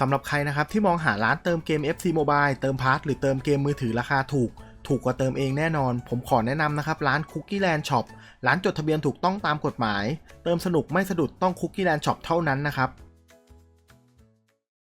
สำหรับใครนะครับที่มองหาร้านเติมเกม FC Mobile เติมพาร์ทหรือเติมเกมมือถือราคาถูก ถูกกว่าเติมเองแน่นอน ผมขอแนะนำนะครับ ร้าน Cookie Land Shop ร้านจดทะเบียนถูกต้องตามกฎหมาย เติมสนุกไม่สะดุดต้อง Cookie Land Shop เท่านั้นนะครับ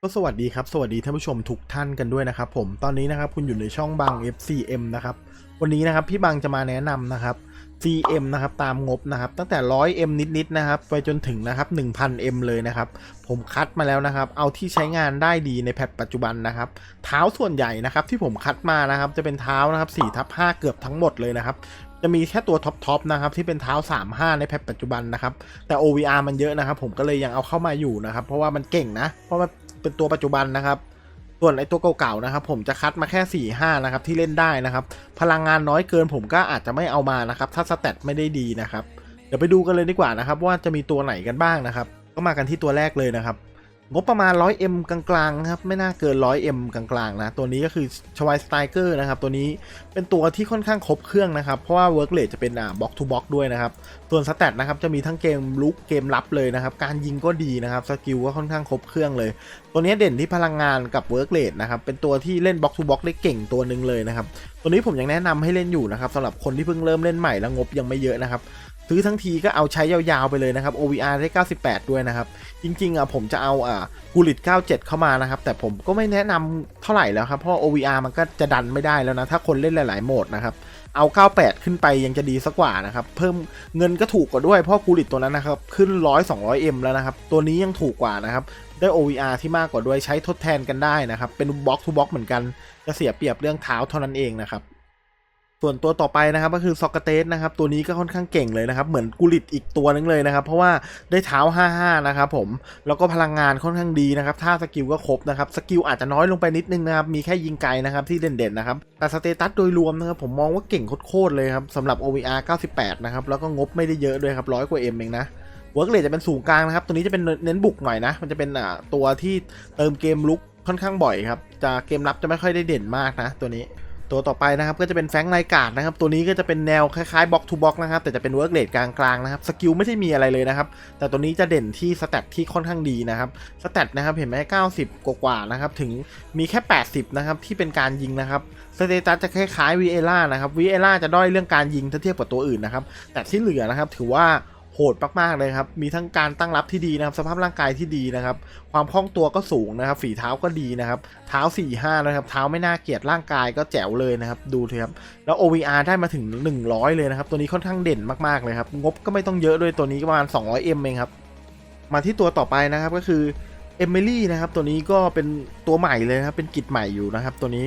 ก็สวัสดีครับ สวัสดีท่านผู้ชมทุกท่านกันด้วยนะครับผมตอนนี้นะครับคุณอยู่ในช่องบาง FCM นะครับวันนี้นะครับพี่บางจะมาแนะนำนะครับ CM นะครับตามงบนะครับตั้งแต่ 100M นิดๆนะครับไปจนถึงนะครับ 1,000M เลยนะครับ ผมคัดมาแล้วนะครับ เอาที่ใช้งานได้ดีในแพทปัจจุบันนะครับ เท้าส่วนใหญ่นะครับที่ผมคัดมานะครับจะเป็นเท้านะครับ4ทับ5เกือบทั้งหมดเลยนะครับจะมีแค่ตัวท็อปๆนะครับที่เป็นเท้า 35 ในแพทปัจจุบันนะครับ แต่ OVR มันเยอะนะครับ ผมก็เลยยังเอาเข้ามาอยู่นะครับ เพราะว่ามันเก่งนะ เพราะมันเป็นตัวปัจจุบันนะครับ ส่วนไอตัวเก่าๆนะครับผมจะคัดมาแค่ 4 5 นะครับที่เล่นได้นะครับ พลังงานน้อยเกินผมก็อาจจะไม่เอามานะครับ ถ้าสเตตไม่ได้ดีนะครับ เดี๋ยวไปดูกันเลยดีกว่านะครับ ว่าจะมีตัวไหนกันบ้างนะครับ ก็มากันที่ตัวแรกเลยนะครับ งบประมาณ 100M กลางๆครับไม่น่าเกิน 100M กลางๆนะตัวนี้ก็คือชวายสไตเกอร์นะครับตัวนี้เป็นตัวที่ค่อนข้างครบเครื่องนะครับ เพราะว่าเวิร์กเลจะเป็นอ่าบล็อกทูบล็อกด้วยนะครับ ส่วนสเตตนะครับจะมีทั้งเกมลุกเกมรับเลยนะครับ การยิงก็ดีนะครับสกิลก็ค่อนข้างครบเครื่องเลย ตัวนี้เด่นที่พลังงานกับเวิร์กเลนะครับเป็นตัวที่เล่นบล็อกทูบล็อกได้เก่งตัวหนึ่งเลยนะครับตัวนี้ผมยังแนะนำให้เล่นอยู่นะครับสำหรับคนที่เพิ่งเริ่มเล่นใหม่แล้วงบยังไม่เยอะนะครับ ซื้อทั้งทีก็เอาใช้ยาวๆไปเลยนะครับ OVR ได้ 98 ด้วยนะครับ จริงๆอะผมจะเอาอ่ากูลิต97 เข้ามานะครับ แต่ผมก็ไม่แนะนำเท่าไหร่แล้วครับ เพราะ OVR มันก็จะดันไม่ได้แล้วนะ ถ้าคนเล่นหลาย ๆ โหมดนะครับเอา 98 ขึ้นไปยังจะดีสักกว่านะครับ เพิ่มเงินก็ถูกกว่าด้วย เพราะกูลิตตัวนั้นนะครับ ขึ้น 100 200M แล้วนะครับ ตัวนี้ยังถูกกว่านะครับ ได้ OVR ที่มากกว่าด้วยใช้ทดแทนกันได้นะครับ เป็นบล็อกทูบล็อกเหมือนกัน จะเสียเปรียบเรื่องเท้าเท่านั้นเองนะครับ ส่วนตัวต่อไปนะครับก็คือซอกเตสนะครับตัวนี้ก็ค่อนข้างเก่งเลยนะครับเหมือนกุลิตอีกตัวนึงเลยนะครับเพราะว่าได้เท้า 55 นะครับผมแล้วก็พลังงานค่อนข้างดีนะครับท่าสกิลก็ครบนะครับสกิลอาจจะน้อยลงไปนิดนึงนะครับมีแค่ยิงไกลนะครับที่เด่นๆนะครับแต่สเตตัสโดยรวมนะครับผมมองว่าเก่งโคตรๆเลยครับสำหรับ OVR 98 นะครับแล้วก็งบไม่ได้เยอะด้วยครับร้อยกว่า M เองนะเวิร์กเลจะเป็นสูงกลางนะครับตัวนี้จะเป็นเน้นบุกหน่อยนะมันจะเป็นอ่าตัวที่เติมเกมลุกค่อนข้างบ่อยครับจะเกมรับจะไม่ค่อยได้เด่นมากนะตัวนี้ ตัวต่อไปนะครับก็จะเป็นแฟงไลกาดนะครับตัวนี้ก็จะเป็นแนวคล้ายๆบล็อกทูบล็อกนะครับแต่จะเป็นเวิร์กเลดกลางๆนะครับสกิลไม่ได้มีอะไรเลยนะครับแต่ตัวนี้จะเด่นที่สแตทที่ค่อนข้างดีนะครับสแตทนะครับเห็นไหม90 กว่าๆนะครับถึงมีแค่ 80นะครับที่เป็นการยิงนะครับสเตตัสจะคล้ายๆวีเอล่านะครับวีเอล่าจะด้อยเรื่องการยิงถ้าเทียบกับตัวอื่นนะครับแต่ที่เหลือนะครับถือว่า โหดมากๆเลยครับ มีทั้งการตั้งรับที่ดีนะครับ สภาพร่างกายที่ดีนะครับ ความคล่องตัวก็สูงนะครับ ฝีเท้าก็ดีนะครับ เท้า4 5นะครับ เท้าไม่น่าเกลียดร่างกายก็แจ๋วเลยนะครับ ดูเถอะครับ แล้ว OVR ได้มาถึง 100 เลยนะครับ ตัวนี้ค่อนข้างเด่นมากๆเลยครับ งบก็ไม่ต้องเยอะด้วยตัวนี้ประมาณ 200M เองครับ มาที่ตัวต่อไปนะครับก็คือเอมิลี่นะครับตัวนี้ก็เป็นตัวใหม่เลยนะครับเป็นกิจใหม่อยู่นะครับ ตัวนี้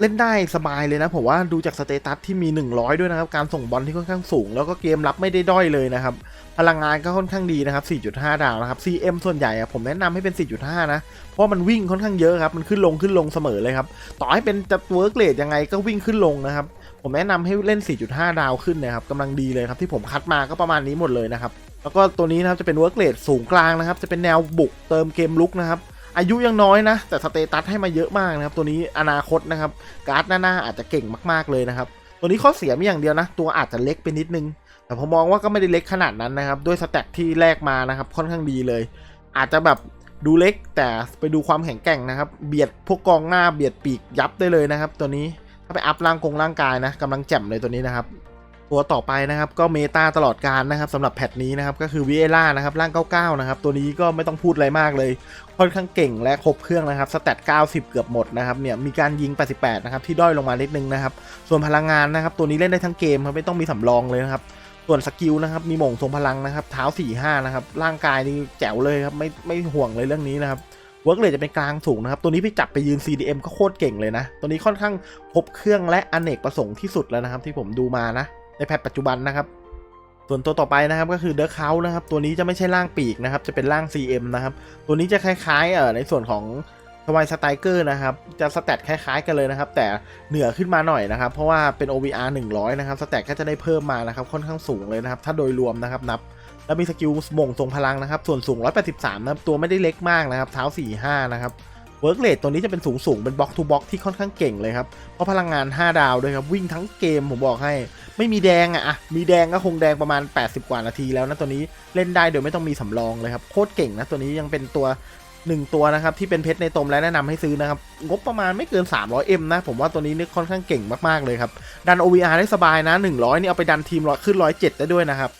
เล่นได้สบายเลยนะ ผมว่าดูจากสเตตัสที่มี 100 ด้วยนะครับ การส่งบอลที่ค่อนข้างสูง แล้วก็เกมรับไม่ได้ด้อยเลยนะครับ พลังงานก็ค่อนข้างดีนะครับ 4.5 ดาวนะครับ CM ส่วนใหญ่ผมแนะนำให้เป็น 4.5 นะ เพราะมันวิ่งค่อนข้างเยอะครับ มันขึ้นลงขึ้นลงเสมอเลยครับ ต่อให้เป็นจะเวิร์กเลดยังไงก็วิ่งขึ้นลงนะครับ ผมแนะนำให้เล่น 4.5 ดาวขึ้นนะครับกำลังดีเลยครับที่ผมคัดมาก็ประมาณนี้หมดเลยนะครับ แล้วก็ตัวนี้นะครับจะเป็นเวิร์กเลดสูงกลางนะครับ จะเป็นแนวบุกเติมเกมลุกนะครับ อายุยังน้อยนะ แต่สเตตัสให้มาเยอะมากนะครับ ตัวนี้อนาคตนะครับ การ์ดหน้าๆอาจจะเก่งมากๆเลยนะครับ ตัวนี้ข้อเสียมีอย่างเดียวนะ ตัวอาจจะเล็กไปนิดนึง แต่ผมมองว่าก็ไม่ได้เล็กขนาดนั้นนะครับ ด้วยสแต็กที่แลกมานะครับ ค่อนข้างดีเลย อาจจะแบบดูเล็กแต่ไปดูความแข็งแกร่งนะครับ เบียดพวกกองหน้าเบียดปีกยับได้เลยนะครับ ตัวนี้ถ้าไปอัพร่างกงร่างกายนะกำลังแจ่มเลยตัวนี้นะครับ ตัวต่อไปนะครับก็เมตาตลอดการนะครับสำหรับแพทนี้นะครับก็คือวิเอล่านะครับร่าง 99 นะครับ ตัวนี้ก็ไม่ต้องพูดอะไรมากเลย ค่อนข้างเก่งและครบเครื่องนะครับสแตท90 เกือบหมดนะครับเนี่ยมีการยิง 88 นะครับที่ด้อยลงมานิดนึงนะครับส่วนพลังงานนะครับตัวนี้เล่นได้ทั้งเกมครับไม่ต้องมีสำรองเลยนะครับส่วนสกิลนะครับมีหม่งทรงพลังนะครับเท้า4-5นะครับร่างกายนี่แจ๋วเลยครับไม่ไม่ห่วงเลยเรื่องนี้นะครับเวิร์กเลยจะเป็นกลางสูงนะครับ ตัวนี้พี่จับไปยืน CDM ก็โคตรเก่งเลยนะ ตัวนี้ค่อนข้างครบเครื่องและอเนกประสงค์ที่สุดแล้วนะครับ ที่ผมดูมานะ ในแพทปัจจุบันนะครับ ส่วนตัวต่อไปนะครับก็คือเดอ c เคานะครับ ตัวนี้จะไม่ใช่ร่างปีกนะครับ จะเป็นร่าง CM นะครับ ตัวนี้จะคล้ายๆเอ่อในส่วนของทวายสไตเกอร์นะครับ จะสแตทคล้ายๆกันเลยนะครับ แต่เหนือขึ้นมาหน่อยนะครับ เพราะว่าเป็น OVR 100 นะครับ สแตทก็จะได้เพิ่มมานะครับ ค่อนข้างสูงเลยนะครับ ถ้าโดยรวมนะครับนับ แล้วมีสกิลหม่งทรงพลังนะครับ ส่วนสูง 183 นะครับ ตัวไม่ได้เล็กมากนะครับ เท้า 45 นะครับ เวิร์กเลดตัวนี้จะเป็นสูงสูงเป็นบล็อกทูบล็อกที่ค่อนข้างเก่งเลยครับ เพราะพลังงาน 5 ดาวด้วยครับ วิ่งทั้งเกมผมบอกให้ ไม่มีแดงอะอะมีแดงก็คงแดงประมาณ 80 กว่านาทีแล้วนะตัวนี้เล่นได้โดยไม่ต้องมีสำรองเลยครับโคตรเก่งนะตัวนี้ยังเป็นตัวหนึ่งตัวนะครับที่เป็นเพชรในตมและแนะนำให้ซื้อนะครับ งบประมาณไม่เกิน 300M นะ ผมว่าตัวนี้นี่ค่อนข้างเก่งมาก ๆ เลยครับ ดัน OVR ได้สบายนะ 100 นี่เอาไปดันทีมร้อยขึ้น 107 ได้ด้วยนะครับ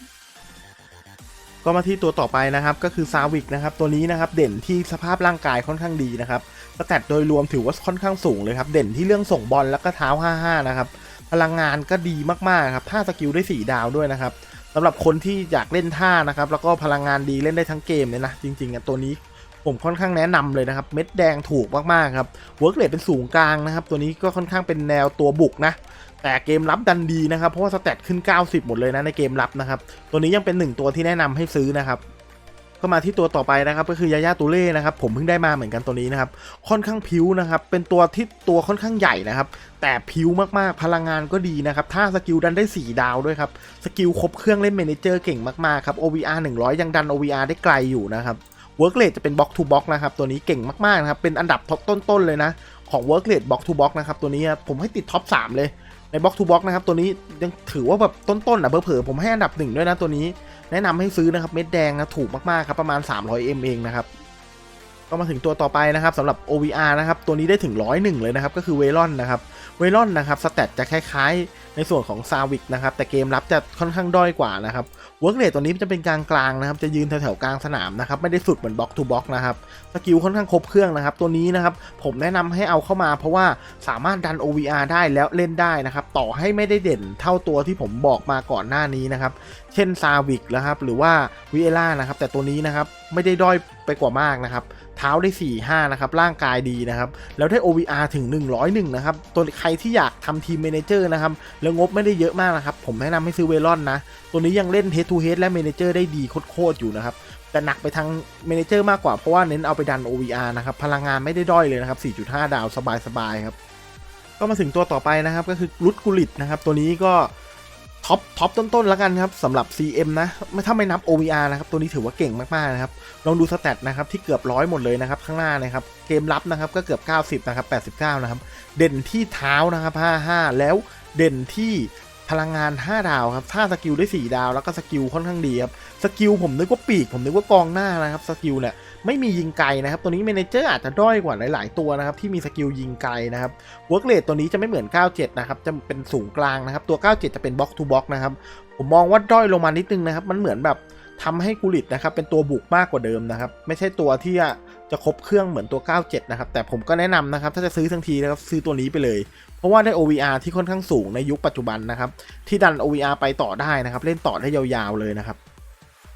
ก็มาที่ตัวต่อไปนะครับก็คือซาวิกนะครับตัวนี้นะครับเด่นที่สภาพร่างกายค่อนข้างดีนะครับสแตทโดยรวมถือว่าค่อนข้างสูงเลยครับ เด่นที่เรื่องส่งบอลแล้วก็เท้า 55 นะครับ พลังงานก็ดีมากๆครับท่าสกิลได้ 4 ดาวด้วยนะครับสำหรับคนที่อยากเล่นท่านะครับ แล้วก็พลังงานดีเล่นได้ทั้งเกมเลยนะ จริงๆอะตัวนี้ผมค่อนข้างแนะนำเลยนะครับ เม็ดแดงถูกมากๆครับเวิร์กเลทเป็นสูงกลางนะครับ ตัวนี้ก็ค่อนข้างเป็นแนวตัวบุกนะ แต่เกมรับดันดีนะครับ เพราะว่าสแตทขึ้น 90 หมดเลยนะในเกมรับนะครับ ตัวนี้ยังเป็นหนึ่งตัวที่แนะนำให้ซื้อนะครับ ก็มาที่ตัวต่อไปนะครับก็คือยาย่าตูเล่นะครับผมเพิ่งได้มาเหมือนกันตัวนี้นะครับค่อนข้างพิ้วนะครับเป็นตัวที่ตัวค่อนข้างใหญ่นะครับแต่พิ้วมากๆพลังงานก็ดีนะครับถ้าสกิลดันได้ 4 ดาวด้วยครับสกิลครบเครื่องเล่นเมนเจอร์เก่งมากๆครับ OVR 100 ยังดัน OVR ได้ไกลอยู่นะครับ Work Rate จะเป็น Box to Box นะครับตัวนี้เก่งมากๆนะครับเป็นอันดับท็อปต้นๆเลยนะของ Work Rate Box to Box นะครับตัวนี้ผมให้ติดท็อป3เลย ในบล็อกทูบล็อกนะครับตัวนี้ยังถือว่าแบบต้นๆอะเผลอผมให้อันดับหนึ่งด้วยนะตัวนี้แนะนำให้ซื้อนะครับเม็ดแดงนะถูกมากๆครับประมาณ 300M เองนะครับก็มาถึงตัวต่อไปนะครับสำหรับ OVR นะครับตัวนี้ได้ถึง 101 เลยนะครับก็คือเวลอนนะครับ เวลอนนะครับสแตทจะคล้ายๆ ในส่วนของซาวิกนะครับ แต่เกมรับจะค่อนข้างด้อยกว่านะครับเวิร์กเรทตัวนี้จะเป็นกลางๆนะครับ จะยืนแถวๆกลางสนามนะครับ ไม่ได้สุดเหมือนบล็อกทูบล็อกนะครับ สกิลค่อนข้างครบเครื่องนะครับ ตัวนี้นะครับ ผมแนะนำให้เอาเข้ามา เพราะว่าสามารถดัน OVR ได้แล้วเล่นได้นะครับ ต่อให้ไม่ได้เด่นเท่าตัวที่ผมบอกมาก่อนหน้านี้นะครับ เช่นซาวิกนะครับ หรือว่าวิเอล่านะครับ แต่ตัวนี้นะครับไม่ได้ด้อยไปกว่ามากนะครับ เท้าได้ 4 5 นะครับ ร่างกายดีนะครับ แล้วได้ OVR ถึง 101 นะครับ ตัวใครที่อยากทำทีมเมนเจอร์นะครับ แล้วงบไม่ได้เยอะมากนะครับ ผมแนะนำให้ซื้อเวลอนนะ ตัวนี้ยังเล่น head to head และเมนเจอร์ได้ดีโคตรๆอยู่นะครับ แต่หนักไปทางเมนเจอร์มากกว่า เพราะว่าเน้นเอาไปดัน OVR นะครับ พลังงานไม่ได้ด้อยเลยนะครับ 4.5 ดาวสบายๆครับ ก็มาถึงตัวต่อไปนะครับ ก็คือรุดกุลิตนะครับ ตัวนี้ก็ ท็อปท็อปต้นๆแล้วกันครับสำหรับ CM นะไม่ถ้าไม่นับ OVR นะครับตัวนี้ถือว่าเก่งมากๆนะครับลองดูสแตทนะครับที่เกือบร้อยหมดเลยนะครับข้างหน้านะครับเกมรับนะครับก็เกือบ 90นะครับ89นะครับเด่นที่เท้านะครับ55 แล้วเด่นที่พลังงาน 5 ดาวครับถ้าสกิลได้ 4 ดาวแล้วก็สกิลค่อนข้างดีครับสกิลผมนึกว่าปีกผมนึกว่ากองหน้านะครับสกิลเนี่ย ไม่มียิงไกลนะครับ ตัวนี้เมนเจอร์อาจจะด้อยกว่าหลาย ๆ ตัวนะครับที่มีสกิลยิงไกลนะครับเวิร์กเรทตัวนี้จะไม่เหมือน 97 นะครับ จะเป็นสูงกลางนะครับ ตัว 97 จะเป็นบล็อกทูบล็อกนะครับ ผมมองว่าด้อยลงมานิดนึงนะครับ มันเหมือนแบบทำให้กุลิตนะครับเป็นตัวบุกมากกว่าเดิมนะครับ ไม่ใช่ตัวที่จะครบเครื่องเหมือนตัว 97 นะครับ แต่ผมก็แนะนำนะครับ ถ้าจะซื้อทั้งทีนะครับ ซื้อตัวนี้ไปเลย เพราะว่าได้ OVR ที่ค่อนข้างสูงในยุคปัจจุบันนะครับ ที่ดัน OVR ไปต่อได้นะครับ เล่นต่อได้ยาวๆเลยนะครับ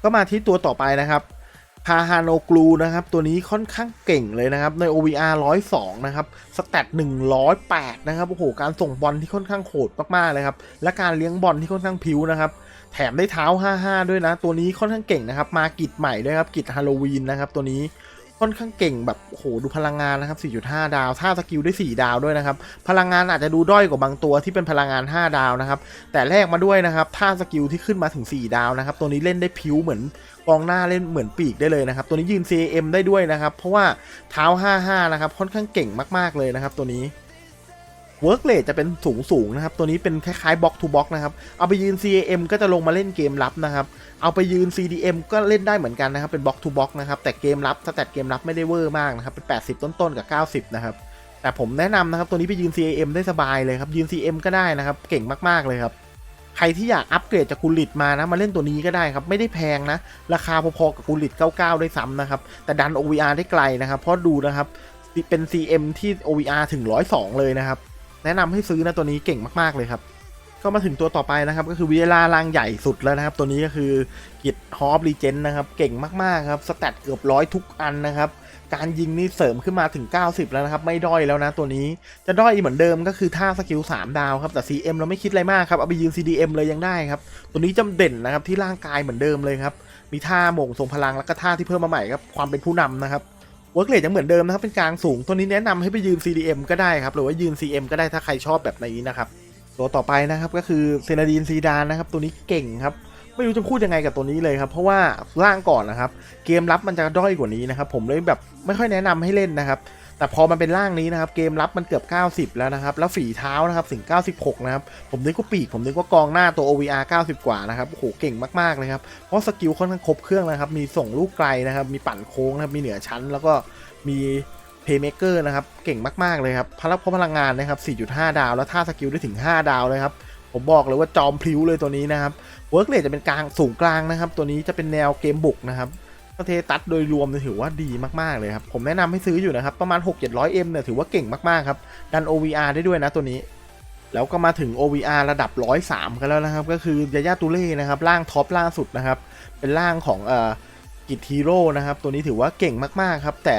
ก็มาที่ตัวต่อไปนะครับ พาฮาโนกลูนะครับ ตัวนี้ค่อนข้างเก่งเลยนะครับ ใน OVR 102 นะครับ สแตท108 นะครับ โอ้โห การส่งบอลที่ค่อนข้างโหดมากๆเลยครับ และการเลี้ยงบอลที่ค่อนข้างพิ้วนะครับ แถมได้เท้า 55 ด้วยนะ ตัวนี้ค่อนข้างเก่งนะครับ มากิดใหม่ด้วยครับ กิดฮาโลวีนนะครับ ตัวนี้ ค่อนข้างเก่งแบบโหดูพลังงานนะครับ 4.5 ดาว ถ้าสกิลได้ 4 ดาวด้วยนะครับ พลังงานอาจจะดูด้อยกว่าบางตัวที่เป็นพลังงาน 5 ดาวนะครับ แต่แลกมาด้วยนะครับ ถ้าสกิลที่ขึ้นมาถึง 4 ดาวนะครับ ตัวนี้เล่นได้พิ้วเหมือนกองหน้าเล่นเหมือนปีกได้เลยนะครับ ตัวนี้ยืน CM ได้ด้วยนะครับ เพราะว่าเท้า 55 นะครับ ค่อนข้างเก่งมาก ๆ เลยนะครับ ตัวนี้ Work Rate จะเป็นสูงสูงนะครับ ตัวนี้เป็นคล้ายๆ Box to Box นะครับ เอาไปยืน CAM ก็จะลงมาเล่นเกมรับนะครับ เอาไปยืน CDM ก็เล่นได้เหมือนกันนะครับ เป็น Box to Box นะครับ แต่เกมรับสแตทเกมรับไม่ได้เวอร์มากนะครับ เป็น 80 ต้นๆกับ 90 นะครับ แต่ผมแนะนำนะครับ ตัวนี้ไปยืน CAM ได้สบายเลยครับ ยืน CM ก็ได้นะครับ เก่งมากๆเลยครับ ใครที่อยากอัปเกรดจากกุลิตมานะ มาเล่นตัวนี้ก็ได้ครับ ไม่ได้แพงนะ ราคาพอๆกับกุลิต99ด้วยซ้ำนะครับ แต่ดัน OVR ได้ไกลนะครับ เพราะดูนะครับ เป็น CM ที่ OVR ถึง 102 เลยนะครับ แนะนำให้ซื้อนะตัวนี้เก่งมาก ๆ เลยครับ ก็มาถึงตัวต่อไปนะครับ ก็คือวิเอลาล่างใหญ่สุดแล้วนะครับ ตัวนี้ก็คือกิจฮอปรีเจนนะครับ เก่งมาก ๆ ครับ สแตทเกือบร้อยทุกอันนะครับการยิงนี่เสริมขึ้นมาถึง 90 แล้วนะครับ ไม่ด้อยแล้วนะตัวนี้จะด้อยเหมือนเดิมก็คือท่าสกิล 3 ดาวครับ แต่ CM เราไม่คิดอะไรมากครับ เอาไปยืน CDM เลยยังได้ครับ ตัวนี้จำเด่นนะครับที่ร่างกายเหมือนเดิมเลยครับ มีท่าโมงทรงพลังแล้วก็ท่าที่เพิ่มมาใหม่ครับ ความเป็นผู้นำนะครับ เวิร์กเลทยังเหมือนเดิมนะครับ เป็นกลางสูง ตัวนี้แนะนำให้ไปยืน CDM ก็ได้ครับ หรือว่ายืน CM ก็ได้ถ้าใครชอบแบบนี้นะครับ ตัวต่อไปนะครับก็คือเซนาดีนซีดานนะครับ ตัวนี้เก่งครับ ไม่รู้จะพูดยังไงกับตัวนี้เลยครับ เพราะว่าล่างก่อนนะครับ เกมรับมันจะด้อยกว่านี้นะครับ ผมเลยแบบไม่ค่อยแนะนำให้เล่นนะครับ แต่พอมันเป็นร่างนี้นะครับเกมรับมันเกือบ 90 แล้วนะครับ แล้วฝีเท้านะครับถึง 96 นะครับ ผมนึกว่าปีก ผมนึกว่ากองหน้าตัว OVR 90 กว่านะครับโอ้โหเก่งมากๆเลยครับ เพราะสกิลค่อนข้างครบเครื่องนะครับ มีส่งลูกไกลนะครับ มีปั่นโค้งนะครับ มีเหนือชั้น แล้วก็มีเพย์เมเกอร์นะครับ เก่งมากๆเลยครับพลังพลังงานนะครับ 4.5 ดาว แล้วท่าสกิลได้ถึง 5 ดาวเลยครับผมบอกเลยว่าจอมพลิ้วเลยตัวนี้นะครับเวิร์กเลทจะเป็นกลางสูงกลางนะครับ ตัวนี้จะเป็นแนวเกมบุกนะครับ สเทตัสโดยรวมเนี่ยถือว่าดีมากๆเลยครับ ผมแนะนำให้ซื้ออยู่นะครับ ประมาณ 6-700M เนี่ยถือว่าเก่งมากๆครับ ดัน OVR ได้ด้วยนะตัวนี้ แล้วก็มาถึง OVR ระดับ 103 กันแล้วนะครับ ก็คือยาย่าตูเล่นะครับร่างท็อปล่าสุดนะครับ เป็นร่างของเอ่อกิทฮีโร่นะครับ ตัวนี้ถือว่าเก่งมากๆครับ แต่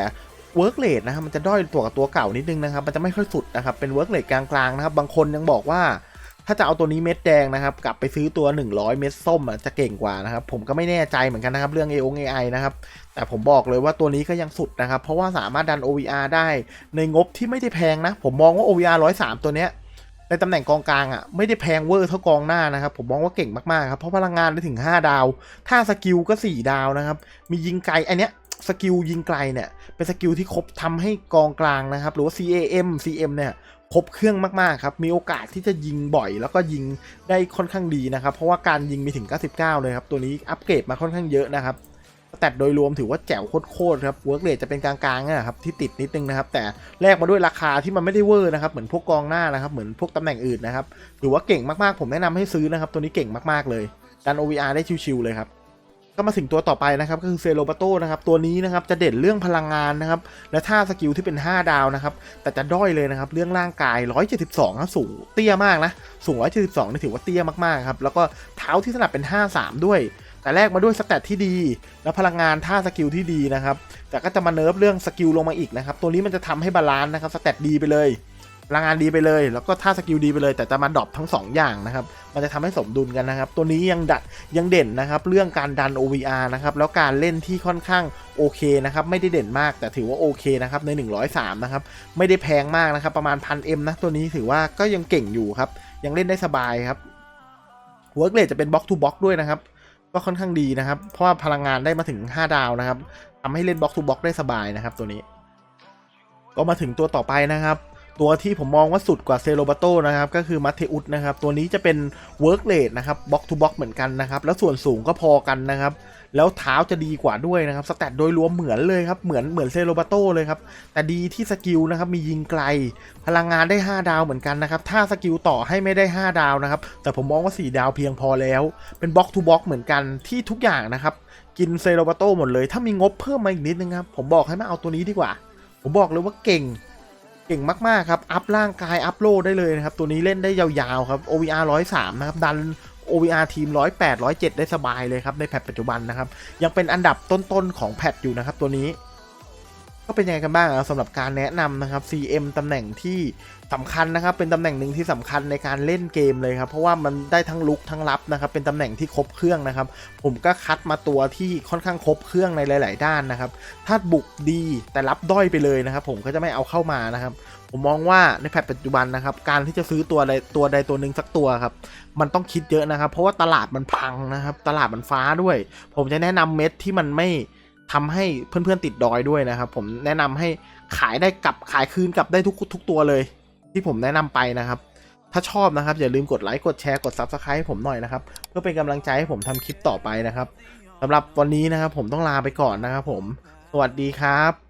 เวิร์กเลทนะครับมันจะด้อยตัวกับตัวเก่านิดนึงนะครับ มันจะไม่ค่อยสุดนะครับ เป็นเวิร์กเลทกลางๆนะครับ บางคนยังบอกว่า ถ้าจะเอาตัวนี้เม็ดแดงนะครับ กลับไปซื้อตัว 100 เม็ดส้มอะจะเก่งกว่านะครับ ผมก็ไม่แน่ใจเหมือนกันนะครับเรื่อง a o AI นะครับ แต่ผมบอกเลยว่าตัวนี้ก็ยังสุดนะครับ เพราะว่าสามารถดัน OVR ได้ในงบที่ไม่ได้แพงนะ ผมมองว่า OVR 103 ตัวเนี้ยในตำแหน่งกองกลางอะไม่ได้แพงเวอร์เท่ากองหน้านะครับ ผมมองว่าเก่งมากๆครับเพราะพลังงานได้ถึง 5 ดาว ถ้าสกิลก็ 4 ดาวนะครับ มียิงไกลอันเนี้ยสกิลยิงไกลเนี่ยเป็นสกิลที่ครบทำให้กองกลางนะครับ หรือว่า CAM CM เนี่ย ครบเครื่องมากๆครับ มีโอกาสที่จะยิงบ่อยแล้วก็ยิงได้ค่อนข้างดีนะครับ เพราะว่าการยิงมีถึง 99 เลยครับ ตัวนี้อัปเกรดมาค่อนข้างเยอะนะครับ แต่โดยรวมถือว่าแจ๋วโคตรครับเวิร์กเรทจะเป็นกลางๆนะครับที่ติดนิดนึงนะครับ แต่แลกมาด้วยราคาที่มันไม่ได้เวอร์นะครับเหมือนพวกกองหน้านะครับเหมือนพวกตำแหน่งอื่นนะครับถือว่าเก่งมากๆ ผมแนะนำให้ซื้อนะครับ ตัวนี้เก่งมากๆเลยดัน OVR ได้ชิวๆเลยครับ ก็มาถึงตัวต่อไปนะครับก็คือเซโรบาโตนะครับตัวนี้นะครับจะเด่นเรื่องพลังงานนะครับและท่าสกิลที่เป็น 5 ดาวนะครับแต่จะด้อยเลยนะครับเรื่องร่างกาย 172นะสูงเตี้ยมากนะสูง 172นี่ถือว่าเตี้ยมากๆครับแล้วก็เท้าที่ถนัดเป็น 53 ด้วย แต่แรกมาด้วยสแตทที่ดี แล้วพลังงานท่าสกิลที่ดีนะครับแต่ก็จะมาเนิร์ฟเรื่องสกิลลงมาอีกนะครับตัวนี้มันจะทำให้บาลานซ์นะครับสแตทดีไปเลย พลังงานดีไปเลย แล้วก็ท่าสกิลดีไปเลย แต่จะมาดรอปทั้ง 2 อย่างนะครับ มันจะทำให้สมดุลกันนะครับ ตัวนี้ยังดัดยังเด่นนะครับ เรื่องการดัน OVR นะครับ แล้วการเล่นที่ค่อนข้างโอเคนะครับ ไม่ได้เด่นมาก แต่ถือว่าโอเคนะครับใน 103 นะครับ ไม่ได้แพงมากนะครับ ประมาณพันเอ็มนะ ตัวนี้ถือว่าก็ยังเก่งอยู่ครับ ยังเล่นได้สบายครับหัวเกรดจะเป็นบล็อกทูบล็อกด้วยนะครับ ก็ค่อนข้างดีนะครับ เพราะว่าพลังงานได้มาถึง 5 ดาวนะครับทำให้เล่นบล็อกทูบล็อกได้สบายนะครับ ตัวนี้ ก็มาถึงตัวต่อไปนะครับ ตัวที่ผมมองว่าสุดกว่าเซโรบาโตนะครับ ก็คือมัตเทอุสนะครับ ตัวนี้จะเป็นเวิร์กเลดนะครับบล็อกทูบล็อกเหมือนกันนะครับ แล้วส่วนสูงก็พอกันนะครับ แล้วเท้าจะดีกว่าด้วยนะครับ สแตทโดยรวมเหมือนเลยครับ เหมือนเหมือนเซโรบาโตเลยครับ แต่ดีที่สกิลนะครับ มียิงไกล พลังงานได้ 5 ดาวเหมือนกันนะครับ ถ้าสกิลต่อให้ไม่ได้ 5 ดาวนะครับ แต่ผมมองว่า 4 ดาวเพียงพอแล้ว เป็นบล็อกทูบล็อกเหมือนกันที่ทุกอย่างนะครับ กินเซโรบาโตหมดเลย ถ้ามีงบเพิ่มมาอีกนิดนึงครับ ผมบอกให้มาเอาตัวนี้ดีกว่า ผมบอกเลยว่าเก่ง เก่งมากๆครับอัพร่างกายอัพโลได้เลยนะครับ ตัวนี้เล่นได้ยาวๆครับ OVR 103 นะครับ ดัน OVR ทีม 108 107 ได้สบายเลยครับ ในแพทปัจจุบันนะครับ ยังเป็นอันดับต้นๆของแพทอยู่นะครับตัวนี้ ก็เป็นยังไงกันบ้างสำหรับการแนะนำนะครับ CM ตำแหน่งที่สำคัญนะครับ เป็นตำแหน่งหนึ่งที่สำคัญในการเล่นเกมเลยครับ เพราะว่ามันได้ทั้งลุกทั้งรับนะครับ เป็นตำแหน่งที่ครบเครื่องนะครับ ผมก็คัดมาตัวที่ค่อนข้างครบเครื่องในหลาย ๆ ด้านนะครับ ถ้าบุกดีแต่รับด้อยไปเลยนะครับ ผมก็จะไม่เอาเข้ามานะครับ ผมมองว่าในแพทปัจจุบันนะครับ การที่จะซื้อตัวใดตัวใดตัวหนึ่งสักตัวครับ มันต้องคิดเยอะนะครับ เพราะว่าตลาดมันพังนะครับ ตลาดมันฟ้าด้วย ผมจะแนะนำเม็ดที่มันไม่ ทำให้เพื่อนๆติดดอยด้วยนะครับ ผมแนะนำให้ขายได้กลับขายคืนกลับได้ทุกทุกตัวเลย ที่ผมแนะนำไปนะครับ ถ้าชอบนะครับ อย่าลืมกดไลค์กดแชร์กด Subscribe ให้ผมหน่อยนะครับ เพื่อเป็นกำลังใจให้ผมทำคลิปต่อไปนะครับสำหรับวันนี้นะครับ ผมต้องลาไปก่อนนะครับ ผม สวัสดีครับ